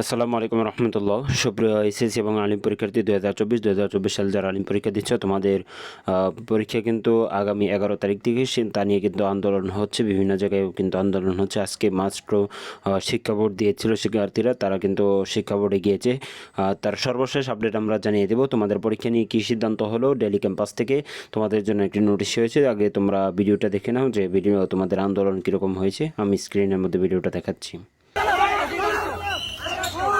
আসসালামু আলাইকুম রহমতুল্লাহ। সুপ্রিয় এসএসসি এবং আলিম পরীক্ষার্থী দু হাজার চব্বিশ দু হাজার চব্বিশ সাল যারা আলিম পরীক্ষা দিচ্ছে, তোমাদের পরীক্ষা কিন্তু আগামী এগারো তারিখ থেকে তা নিয়ে কিন্তু আন্দোলন হচ্ছে, বিভিন্ন জায়গায় কিন্তু আন্দোলন হচ্ছে। আজকে মাস্ট্র শিক্ষা বোর্ড দিয়েছিল শিক্ষার্থীরা, তারা কিন্তু শিক্ষা বোর্ডে গিয়েছে। তার সর্বশেষ আপডেট আমরা জানিয়ে দেবো, তোমাদের পরীক্ষা নিয়ে কী সিদ্ধান্ত হলো ডেলি ক্যাম্পাস থেকে, তোমাদের জন্য একটি নোটিশ হয়েছে। আগে তোমরা ভিডিওটা দেখে নাও যে ভিডিও তোমাদের আন্দোলন কীরকম হয়েছে, আমি স্ক্রিনের মধ্যে ভিডিওটা দেখাচ্ছি।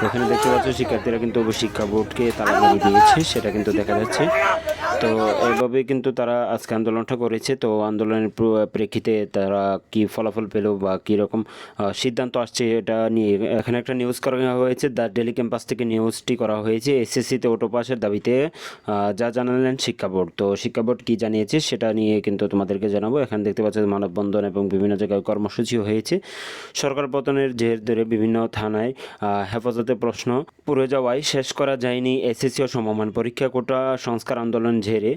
এখানে দেখতে পাচ্ছ শিক্ষার্থীরা কিন্তু শিক্ষা বোর্ডকে তালা দিয়েছে সেটা কিন্তু দেখা যাচ্ছে। তো এইভাবে কিন্তু তারা আজকে আন্দোলনটা করেছে। তো আন্দোলনের প্রেক্ষিতে তারা কি ফলাফল পেল বা কী রকম সিদ্ধান্ত আসছে এটা নিয়ে। এখানে একটা নিউজ করা হয়েছে দ্য ডেলি ক্যাম্পাস থেকে নিউজটি করা হয়েছে। এসএসসিতে ওটো পাসের দাবিতে যা জানালেন শিক্ষা বোর্ড। তো শিক্ষা বোর্ড কী জানিয়েছে সেটা নিয়ে কিন্তু তোমাদেরকে জানাব। এখানে দেখতে পাচ্ছ মানববন্ধন এবং বিভিন্ন জায়গায় কর্মসূচি হয়েছে। সরকার পতনের জের ধরে বিভিন্ন থানায় হেফাজতে প্রশ্ন পুড়ে যাওয়ায় শেষ করা যায়নি। এসএসসি ও সমমান পরীক্ষা কোটা, সংস্কার আন্দোলন ঝেড়ে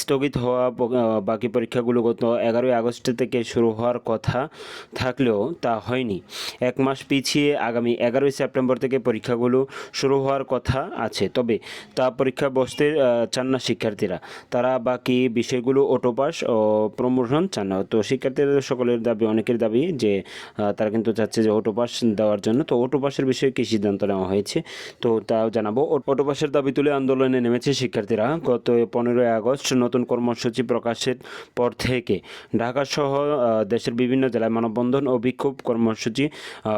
স্থগিত হওয়া বাকি পরীক্ষাগুলো গত এগারোই আগস্ট থেকে শুরু হওয়ার কথা থাকলেও তা হয়নি। এক মাস পিছিয়ে আগামী এগারোই সেপ্টেম্বর থেকে পরীক্ষাগুলো শুরু হওয়ার কথা আছে। তবে তা পরীক্ষা বসতে চান না শিক্ষার্থীরা। তারা বাকি বিষয়গুলো অটো পাস ও প্রমোশন চান না। তো শিক্ষার্থীদের সকলের দাবি, অনেকের দাবি যে তারা কিন্তু চাচ্ছে যে অটো পাস দেওয়ার জন্য। তো অটো পাসের বিষয়ে কী সিদ্ধান্ত নেওয়া হয়েছে? তো তাও জানাব। অটো পাসের দাবি তুলে আন্দোলনে নেমেছে শিক্ষার্থীরা। গত পনেরোই আগস্ট নতুন কর্মসূচি প্রকাশের পর থেকে ঢাকা সহ আহ, দেশের বিভিন্ন জেলায় মানববন্ধন ও বিক্ষোভ কর্মসূচি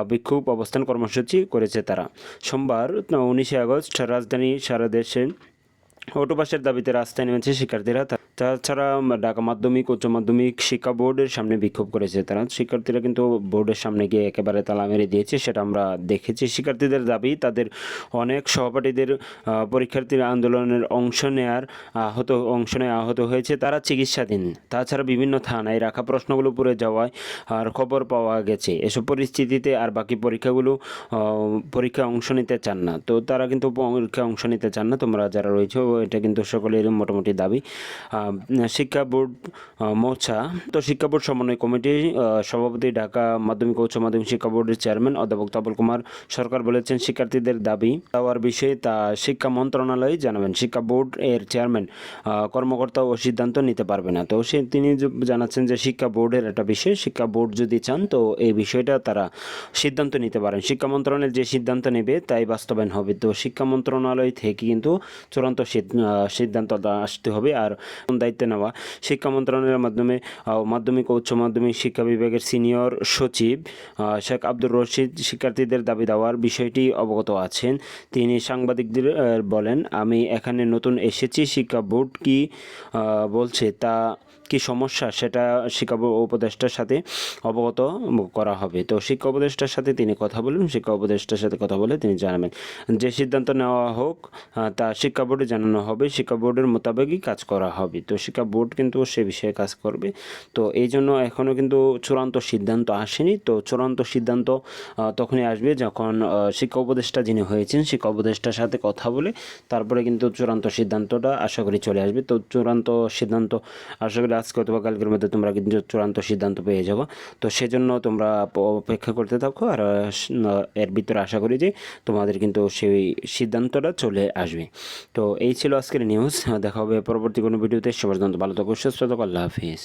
বিক্ষোভ অবস্থান কর্মসূচি করেছে তারা। সোমবার উনিশে আগস্ট রাজধানী সারা দেশে অটোপাসের দাবিতে রাস্তায় নেমেছে শিক্ষার্থীরা। তাছাড়া ঢাকা মাধ্যমিক উচ্চ মাধ্যমিক শিক্ষা বোর্ডের সামনে বিক্ষোভ করেছে তারা। শিক্ষার্থীরা কিন্তু বোর্ডের সামনে গিয়ে একেবারে তালা মেরে দিয়েছে সেটা আমরা দেখেছি। শিক্ষার্থীদের দাবি তাদের অনেক সহপাঠীদের পরীক্ষার্থীর আন্দোলনের অংশ নেয়ার আহত অংশ নেয় আহত হয়েছে তারা চিকিৎসাধীন। তাছাড়া বিভিন্ন থানায় রাখা প্রশ্নগুলো পড়ে যাওয়ায় আর খবর পাওয়া গেছে। এসব পরিস্থিতিতে আর বাকি পরীক্ষাগুলো আহ, পরীক্ষায় অংশ নিতে চান না। তো তারা কিন্তু পরীক্ষায় অংশ নিতে চান না তোমরা যারা রয়েছে এটা কিন্তু সকলের মোটামুটি দাবি। শিক্ষা বোর্ড মোছা তো শিক্ষা বোর্ড সমন্বয় কমিটির সভাপতি ঢাকা মাধ্যমিক উচ্চ মাধ্যমিক শিক্ষা বোর্ডের চেয়ারম্যান অধ্যাপক তপল কুমার সরকার বলেছেন, শিক্ষার্থীদের দাবি দেওয়ার বিষয়ে তা শিক্ষা মন্ত্রণালয় জানাবেন। শিক্ষা বোর্ড এর চেয়ারম্যান কর্মকর্তা ও সিদ্ধান্ত নিতে পারবে না। তো সে তিনি জানাচ্ছেন যে শিক্ষা বোর্ডের একটা বিষয়, শিক্ষা বোর্ড যদি চান তো এই বিষয়টা তারা সিদ্ধান্ত নিতে পারেন। শিক্ষা মন্ত্রণালয় যে সিদ্ধান্ত নেবে তাই বাস্তবায়ন হবে। তো শিক্ষা মন্ত্রণালয় থেকে কিন্তু চূড়ান্ত সিদ্ধান্ত আসতে হবে। আর দায়িত্বে নেওয়া। শিক্ষা মন্ত্রণালয়ের মাধ্যমে মাধ্যমিক ও উচ্চ মাধ্যমিক শিক্ষা বিভাগের সিনিয়র সচিব শেখ আব্দুর রশিদ শিক্ষার্থীদের দাবি দেওয়ার বিষয়টি অবগত আছেন। তিনি সাংবাদিকদের বলেন, আমি এখানে নতুন এসেছি। শিক্ষা বোর্ড কি বলছে তা কি সমস্যা সেটা শিক্ষা উপদেষ্টার সাথে অবগত করা হবে। তো শিক্ষা উপদেষ্টার সাথে তিনি কথা বলুন, শিক্ষা উপদেষ্টার সাথে কথা বলে তিনি জানাবেন। যে সিদ্ধান্ত নেওয়া হোক তা শিক্ষা বোর্ডে জানানো হবে, শিক্ষা বোর্ডের মোতাবেকই কাজ করা হবে। তো শিক্ষা বোর্ড কিন্তু সে বিষয়ে কাজ করবে। তো এই জন্য এখনও কিন্তু চূড়ান্ত সিদ্ধান্ত আসেনি। তো চূড়ান্ত সিদ্ধান্ত তখনই আসবে যখন শিক্ষা উপদেষ্টা যিনি হয়েছেন, শিক্ষা উপদেষ্টার সাথে কথা বলে তারপরে কিন্তু চূড়ান্ত সিদ্ধান্তটা আশা করি চলে আসবে। তো চূড়ান্ত সিদ্ধান্ত আশা করি আজকে অথবা কালকের মধ্যে তোমরা কিন্তু চূড়ান্ত সিদ্ধান্ত পেয়ে যাব। তো সেজন্য তোমরা অপেক্ষা করতে থাকো আর এর ভিতরে আশা করি যে তোমাদের কিন্তু সেই সিদ্ধান্তটা চলে আসবে। তো এই ছিল আজকের নিউজ দেখা হবে পরবর্তী কোনো ভিডিওতে। সবার জন্য ভালো থাকো, সুস্থ থাকো, আল্লাহ হাফিজ।